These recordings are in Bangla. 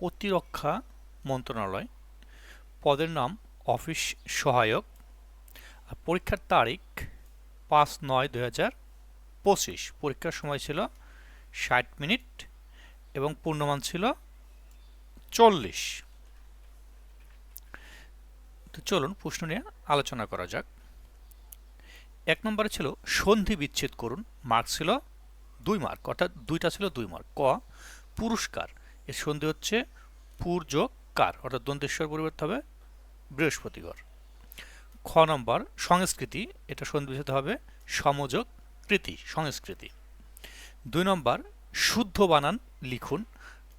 প্রতিরক্ষা মন্ত্রণালয়, পদের নাম অফিস সহায়ক, আর পরীক্ষার তারিখ পাঁচ নয় দুই হাজার পঁচিশ। পরীক্ষার সময় ছিল ষাট মিনিট এবং পূর্ণমান ছিল চল্লিশ। তো চলুন প্রশ্ন নিয়ে আলোচনা করা যাক। এক নম্বরে ছিল সন্ধি বিচ্ছেদ করুন, মার্ক ছিল দুই মার্ক, অর্থাৎ দুইটা ছিল দুই মার্ক। ক, পুরস্কার। এর সন্ধি হচ্ছে পুর যোগ কার অর্থাৎ দন্তেশ্বর পরিবর্তে হবে বৃহস্পতিগর খ নম্বর, সংস্কৃতি, এটা সন্ধি বিচ্ছেদ হবে সমযোগ, কৃতি, সংস্কৃতি। দুই নম্বর, শুদ্ধ বানান, লিখুন।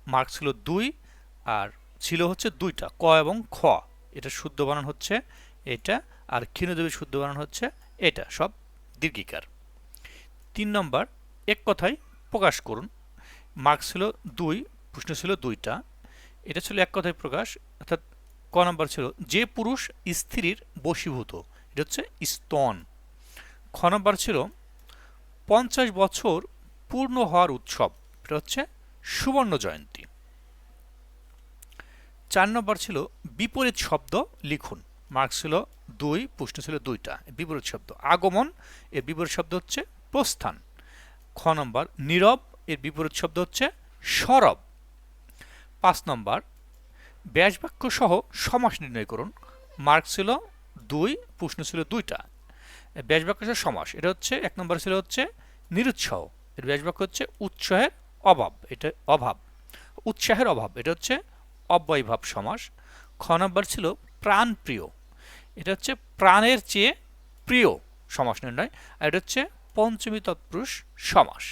মার্ক ছিল দুই, আর ছিল হচ্ছে দুইটা, ক এবং খ। এটা শুদ্ধ বানান হচ্ছে এটা, আর ক্ষীণদেবীর শুদ্ধ বানান হচ্ছে এটা, সব দীর্ঘিকার। তিন নম্বর, এক কথায় প্রকাশ করুন। মার্ক ছিল দুই প্রশ্ন ছিল দুইটা। এটা ছিল এক কথায় প্রকাশ, অর্থাৎ ক নম্বর ছিল, যে পুরুষ স্ত্রীর বশীভূত, এটা হচ্ছে স্তন। খ নম্বর ছিল, পঞ্চাশ বছর পূর্ণ হওয়ার উৎসব, এটা হচ্ছে সুবর্ণ জয়ন্তী। চার নম্বর ছিল, বিপরীত শব্দ লিখুন। মার্ক ছিল দুই, প্রশ্ন ছিল দুইটা, বিপরীত শব্দ। আগমন, এর বিপরীত শব্দ হচ্ছে প্রস্থান। খ নম্বর, নীরব, এর বিপরীত শব্দ হচ্ছে সরব। পাঁচ নম্বর ব্যাসবাক্য সহ সমাস নির্ণয় করুন। মার্ক ছিল দুই, প্রশ্ন ছিল দুইটা। ব্যাসবাক্য সহ সমাস, এটা হচ্ছে, এক নম্বর ছিল হচ্ছে নিরুৎসাহ। এর ব্যাসবাক্য হচ্ছে উৎসাহের অভাব, এটা অভাব। উৎসাহের অভাব, এটা হচ্ছে অব্যয়ভাব সমাস। খ নম্বর ছিল প্রাণপ্রিয়, এটা হচ্ছে প্রাণের চেয়ে প্রিয় সমাস নির্ণয়, আর এটা হচ্ছে পঞ্চমী তৎপুরুষ সমাস।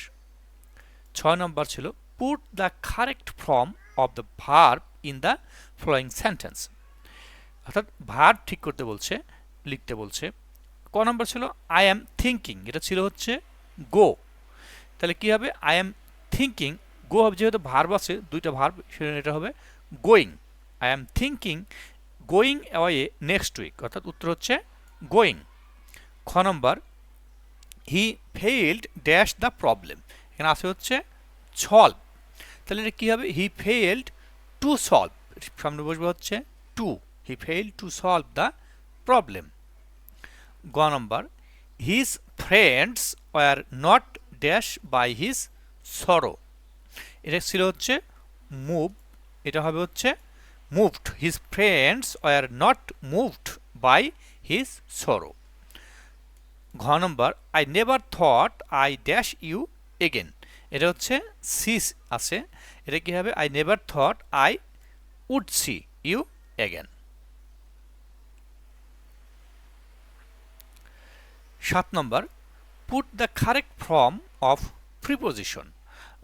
ছয় নম্বর ছিল put the correct form of the verb in the following sentence অর্থাৎ ভার্ব ঠিক করতে বলছে, লিখতে বলছে। ক নম্বর ছিল আই অ্যাম থিঙ্কিং এটা ছিল হচ্ছে গো তাহলে কি হবে? আই অ্যাম থিঙ্কিং গো হবে যেহেতু ভার্ব আছে, দুইটা ভার্ব সেটা এটা হবে going I am thinking going away next week অর্থাৎ উত্তর হচ্ছে গোয়িং খ নম্বর he failed dash the problem এখানে আছে হচ্ছে সলভ তাহলে এটা কী হবে? হি ফেইল্ড টু সলভ সামনে বসবে হচ্ছে to he failed to solve the problem গ নম্বর his friends were not dash by his sorrow এটা ছিল হচ্ছে মুভ এটা হবে হচ্ছে moved his friends were not moved by his sorrow ঘ নম্বর I never thought I dash you again এটা হচ্ছে সিস আছে। এটা কি হবে? I never thought I would see you again সাত নম্বর put the correct form of preposition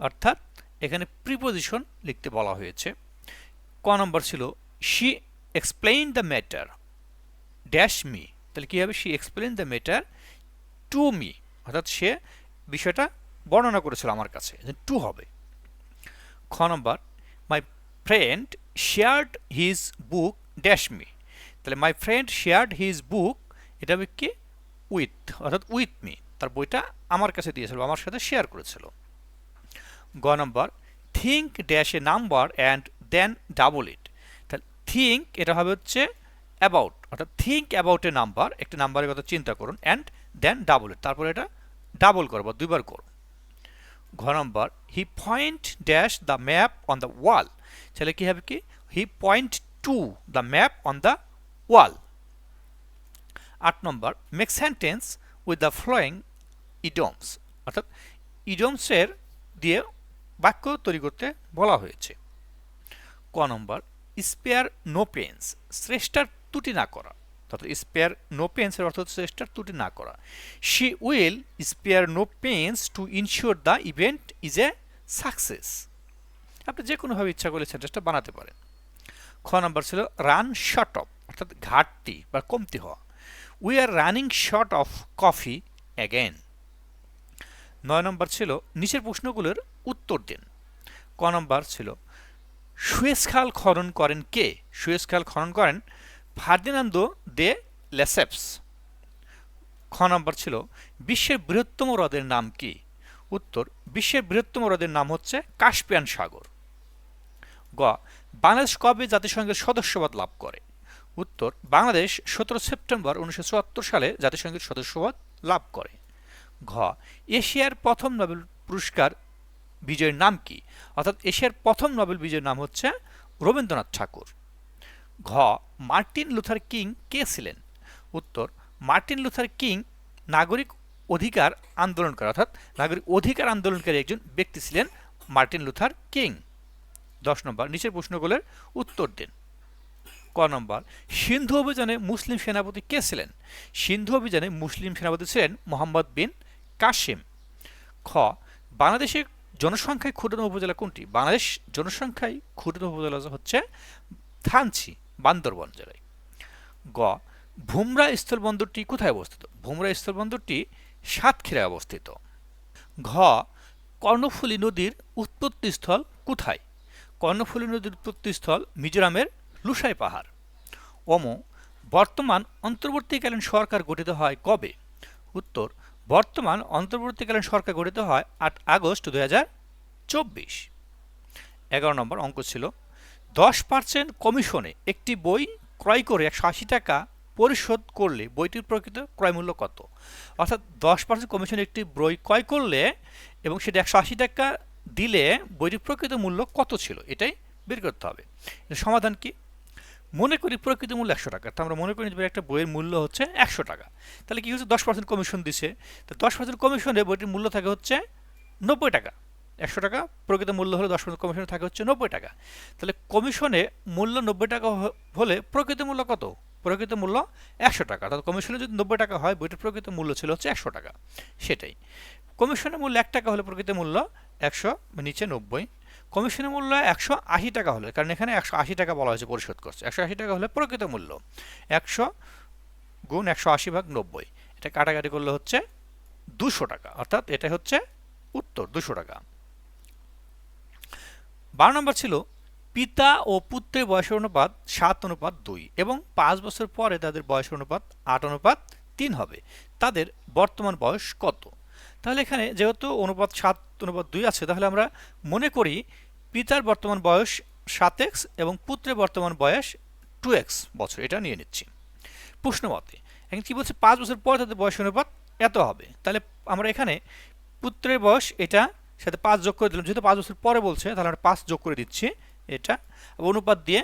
অর্থাৎ এখানে প্রিপোজিশন লিখতে বলা হয়েছে। ক নম্বর ছিল she explain the matter dash me তাহলে কী হবে? She explain the matter to me অর্থাৎ সে বিষয়টা বর্ণনা করেছিল আমার কাছে টু হবে। খ নম্বর my friend shared his book dash me তাহলে my friend shared his book এটা হবে কি? উইথ অর্থাৎ উইথ মি তার বইটা আমার কাছে দিয়েছিল, আমার সাথে শেয়ার করেছিল। গ নম্বর think dash a number and then double it তাহলে থিঙ্ক এটা হবে হচ্ছে অ্যাবাউট অর্থাৎ থিঙ্ক অ্যাবাউট এ নাম্বার, একটি নাম্বারের কথা চিন্তা করুন অ্যান্ড দেন ডাবল ইট তারপরে এটা ডাবল করো বা দুইবার করো ঘ he point dash the map on the wall তাহলে কি হবে কি? He point to the map on the wall আট নম্বর make sentence with the following idioms অর্থাৎ ইডমসের দিয়ে বাক্য তৈরি করতে বলা হয়েছে। ক নম্বর স্পেয়ার নো পেন্স শ্রেষ্ঠার ত্রুটি না করা। অর্থাৎ স্পেয়ার নো পেন্সের অর্থ হচ্ছে ত্রুটি না করা। She will spare no pains to ensure the event is a success আপনি যে কোনোভাবে ইচ্ছা করলে সেন্টেন্সটা বানাতে পারেন। খ নম্বর ছিল রান শর্ট অফ অর্থাৎ ঘাটতি বা কমতি হওয়া। We are running short of coffee again নয় নম্বর ছিল, নিচের প্রশ্নগুলোর উত্তর দিন ক নম্বর ছিল সুয়েজ খাল খনন করেন কে? সুয়েজ খাল খনন করেন ফার্দিনান্দো দে লেসেপস। খ নম্বর ছিল, বিশ্বের বৃহত্তম হ্রদের নাম কি? উত্তর, বিশ্বের বৃহত্তম হ্রদের নাম হচ্ছে কাস্পিয়ান সাগর। গ, বাংলাদেশ কবে জাতিসংঘের সদস্যপদ লাভ করে? উত্তর, বাংলাদেশ সতেরো সেপ্টেম্বর উনিশশো সালে জাতিসংঘের সদস্যপদ লাভ করে। ঘ, এশিয়ার প্রথম নোবেল পুরস্কার বিজয়ের নাম কি? অর্থাৎ এশিয়ার প্রথম নোবেল বিজয়ের নাম হচ্ছে রবীন্দ্রনাথ ঠাকুর। ঘ, মার্টিন লুথার কিং কে ছিলেন? উত্তর, মার্টিন লুথার কিং নাগরিক অধিকার আন্দোলনকারী, অর্থাৎ নাগরিক অধিকার আন্দোলনকারী একজন ব্যক্তি ছিলেন মার্টিন লুথার কিং। দশ নম্বর, নিচের প্রশ্নগুলোর উত্তর দিন। ক নম্বর, সিন্ধু অভিযানে মুসলিম সেনাপতি কে ছিলেন? সিন্ধু অভিযানে মুসলিম সেনাপতি ছিলেন মোহাম্মদ বিন কাসিম। খ বাংলাদেশের জনসংখ্যায় ক্ষুদ্র উপজেলা কোনটি? বাংলাদেশ জনসংখ্যায় ক্ষুদ্র উপজেলা হচ্ছে থানচি। বান্দরবন জেলায়। গ, ভুমরা স্থলবন্দরটি কোথায় অবস্থিত? ভুমরা স্থলবন্দরটি সাতক্ষীরায় অবস্থিত। ঘ, কর্ণফুলী নদীর উৎপত্তিস্থল কোথায়? কর্ণফুলী নদীর উৎপত্তিস্থল মিজোরামের লুসাই পাহাড়। অম বর্তমান অন্তর্বর্তীকালীন সরকার গঠিত হয় কবে? উত্তর, বর্তমান অন্তর্বর্তীকালীন সরকার গঠিত হয় আট আগস্ট দুই হাজার চব্বিশ। এগারো নম্বর অঙ্ক ছিল দশ পার্সেন্ট কমিশনে একটি বই ক্রয় করে একশো আশি টাকা পরিশোধ করলে বইটির প্রকৃত ক্রয়মূল্য কত? অর্থাৎ দশ পার্সেন্ট কমিশনে একটি বই ক্রয় করলে এবং সেটা একশো আশি টাকা দিলে বইটির প্রকৃত মূল্য কত ছিল? এটাই বের করতে হবে। সমাধান কি? মনে করি প্রকৃত মূল্য একশো টাকা। তো আমরা মনে করি যে একটা বইয়ের মূল্য হচ্ছে একশো টাকা। তাহলে কি হচ্ছে? দশ পার্সেন্ট কমিশন দিছে। তো দশ পার্সেন্ট কমিশনে বইটির মূল্য থাকে হচ্ছে নব্বই টাকা। একশো টাকা, প্রকৃত মূল্য হলে দশ পার্সেন্ট কমিশনে থাকে হচ্ছে নব্বই টাকা। তাহলে কমিশনে মূল্য নব্বই টাকা হলে প্রকৃত মূল্য কত? প্রকৃত মূল্য একশো টাকা। অর্থাৎ কমিশনে যদি নব্বই টাকা হয়, বইটির প্রকৃত মূল্য ছিল হচ্ছে একশো টাকা। সেটাই। কমিশনের মূল্য এক টাকা হলে প্রকৃত মূল্য একশো, নিচে নব্বই। কমিশনের মূল্য একশো আশি টাকা হলে, কারণ এখানে একশো আশি টাকা বলা হয়েছে পরিশোধ করছে। একশো আশি টাকা হলে প্রকৃত মূল্য একশো গুণ একশো আশি ভাগ নব্বই। এটা কাটাকাটি করলে হচ্ছে দুশো টাকা। অর্থাৎ এটা হচ্ছে উত্তর, দুশো টাকা। বারো নম্বর ছিল, পিতা ও পুত্রের বয়সের অনুপাত সাত, অনুপাত দুই এবং পাঁচ বছর পরে তাদের বয়সের অনুপাত আট, অনুপাত তিন হবে। তাদের বর্তমান বয়স কত? তাহলে এখানে যেহেতু অনুপাত সাত, অনুপাত দুই আছে, তাহলে আমরা মনে করি পিতার বর্তমান বয়স সাত এক্স এবং পুত্রের বর্তমান বয়স টু এক্স বছর। এটা নিয়ে নিচ্ছি। প্রশ্নমতে এখন কি বলছে, পাঁচ বছর পর তাদের বয়স অনুপাত এত হবে? তাহলে আমরা এখানে পুত্রের বয়স এটা সাথে পাঁচ যোগ করে দিলাম। যেহেতু পাঁচ বছর পরে বলছে, তাহলে আমরা পাঁচ যোগ করে দিচ্ছি এটা। অনুপাত দিয়ে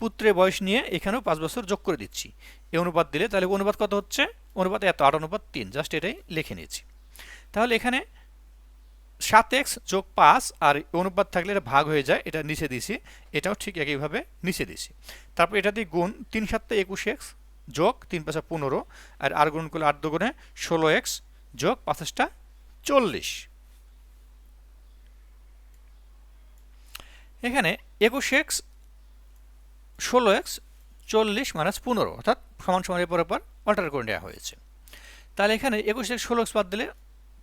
পুত্রের বয়স নিয়ে এখানেও পাঁচ বছর যোগ করে দিচ্ছি। এই অনুপাত দিলে তাহলে অনুপাত কত হচ্ছে? অনুপাত এত, আট অনুপাত তিন, জাস্ট এটাই লিখে নিয়েছি। তাহলে এখানে সাত এক্স যোগ পাঁচ, আর অনুপাত থাকলে এটা ভাগ হয়ে যায়, এটা নিচে দিছি এটাও ঠিক একইভাবে নিচে দিছি তারপর এটা দিয়ে গুণ তিন সাতটা একুশ এক্স যোগ তিন পাঁচটা পনেরো, আর আর গুণ করলে আট দুগুণে ষোলো এক্স যোগ পাঁচাশটা চল্লিশ। এখানে একুশ এক্স, ষোলো এক্স, চল্লিশ মাইনাস পনেরো, অর্থাৎ সমান সমান এরপর পর অল্টার করে নেওয়া হয়েছে। তাহলে এখানে একুশ এক্স, ষোলো এক্স বাদ দিলে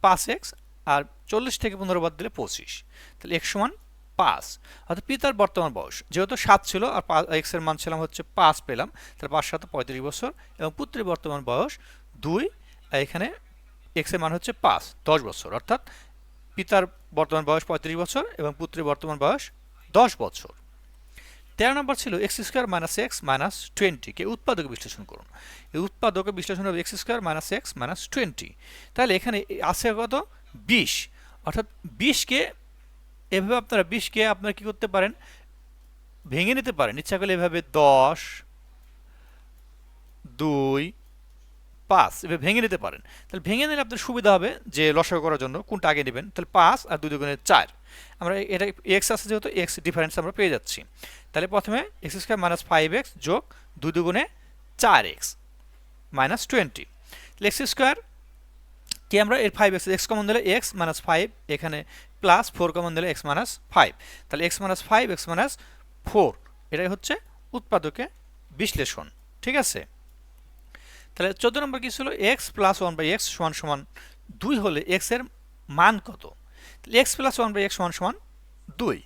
পাঁচ এক্স আর চল্লিশ থেকে পনেরো বাদ দিলে পঁচিশ। তাহলে এক্স সমান পাঁচ। অর্থাৎ পিতার বর্তমান বয়স। যেহেতু সাত ছিল আর এক্সের মান ছিলাম হচ্ছে পাঁচ পেলাম, তাহলে পাঁচ সাত পঁয়ত্রিশ বছর এবং পুত্রের বর্তমান বয়স দুই এখানে এক্সের মান হচ্ছে পাঁচ, দশ বছর। অর্থাৎ পিতার বর্তমান বয়স পঁয়ত্রিশ বছর এবং পুত্রের বর্তমান বয়স দশ বছর। তেরো নম্বর ছিল x square minus x minus টোয়েন্টিকে উৎপাদকে বিশ্লেষণ করুন। এই উৎপাদকে বিশ্লেষণ হবে x square minus x minus twenty তাহলে এখানে আছে কত? বিশ। অর্থাৎ বিশকে এভাবে আপনারা বিশকে আপনারা কি করতে পারেন? ভেঙে নিতে পারেন। ইচ্ছা করলে এভাবে দশ, দুই, পাঁচ এভাবে ভেঙে নিতে পারেন। তাহলে ভেঙে নিলে আপনার সুবিধা হবে যে লসাগু করার জন্য কোনটা আগে নেবেন। তাহলে পাঁচ আর দুই দুগুণে চার। আমরা এটা এক্স আছে যেহেতু এক্স ডিফারেন্স আমরা পেয়ে যাচ্ছি। তাহলে প্রথমে x square minus five x যোগ দুই দুগুণে চার x minus twenty x square কি আমরা এর ফাইভ এক্স এক্স কমন দিলে এক্স মাইনাস ফাইভ এখানে প্লাস ফোর কমন দিলে এক্স মাইনাস ফাইভ তাহলে x minus five x minus four এটাই হচ্ছে উৎপাদকে বিশ্লেষণ, ঠিক আছে? তাহলে চোদ্দ নম্বর কি ছিল? X plus one by x সমান সমান দুই হলে এক্সের মান কত? তাহলে x plus one by x সমান সমান দুই।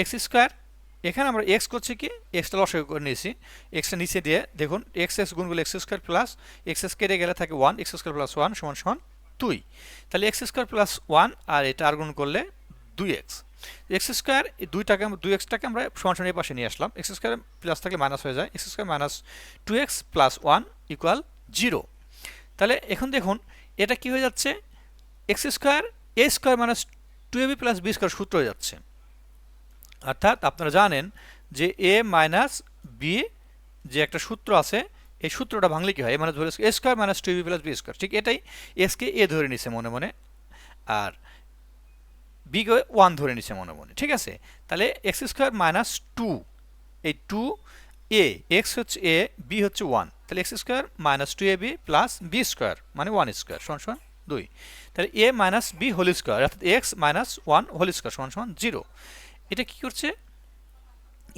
এক্স স্কোয়ার এখানে আমরা এক্স করছি কি? এক্সটা লসে করে নিয়েছি। এক্সটা নিচে দিয়ে দেখুন এক্স এক্স গুণগুলো x square plus x x কেটে গেলে থাকে one x square plus one সমান সমান দুই। তাহলে এক্স স্কোয়ার প্লাস ওয়ান আর এটা আর গুণ করলে দুই এক্স এক্স স্কোয়ার দুইটাকে দুই এক্সটাকে আমরা সমান সমান পাশে নিয়ে আসলাম। এক্স স্কোয়ার প্লাস থাকলে মাইনাস হয়ে যায়। X square minus two x plus one equal zero তাহলে এখন দেখুন, এটা কি হয়ে যাচ্ছে? X square a square minus two a b plus b square সূত্র যাচ্ছে। অর্থাৎ আপনারা জানেন যে এ মাইনাস বি যে একটা সূত্র আছে, এই সূত্রটা ভাঙলে কি হয়? এ মাইনাস ধরে a square minus two b plus b square ঠিক এটাই এসকে এ ধরে নিছে মনে মনে, আর বিকে ওয়ান ধরে নিছে মনে মনে। ঠিক আছে? তাহলে এক্স স্কোয়ার মাইনাস টু এই টু এ এক্স হচ্ছে এ বি হচ্ছে ওয়ান তাহলে x square minus two a b plus b square মানে ওয়ান স্কোয়ার সমান সমান দুই। তাহলে a minus b whole square অর্থাৎ x minus one whole square সমান সমান জিরো এটা কি করছে?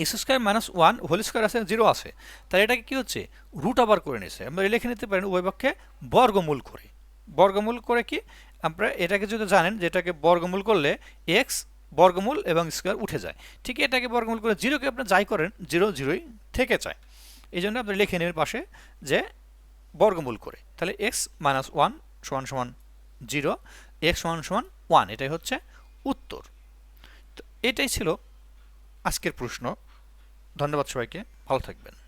X square minus one whole square আছে জিরো আছে। তাহলে এটাকে কি হচ্ছে? রুট আবার করে নিছে আমরা লিখে নিতে পারেন উভয় পক্ষে বর্গমূল করে। বর্গমূল করে কি? আমরা এটাকে যদি জানেন যে এটাকে বর্গমূল করলে এক্স বর্গমূল এবং স্কোয়ার উঠে যায়। ঠিক এটাকে বর্গমূল করে জিরোকে আপনি যাই করেন জিরো জিরোই থেকে যায়। এই জন্য আপনি লিখে নেবেন পাশে যে বর্গমূল করে। তাহলে এক্স মাইনাস ওয়ান সমান সমান জিরো, এক্স সমান সমান ওয়ান, এটাই হচ্ছে উত্তর। তো এটাই ছিল আজকের প্রশ্ন। ধন্যবাদ সবাইকে। ভালো থাকবেন।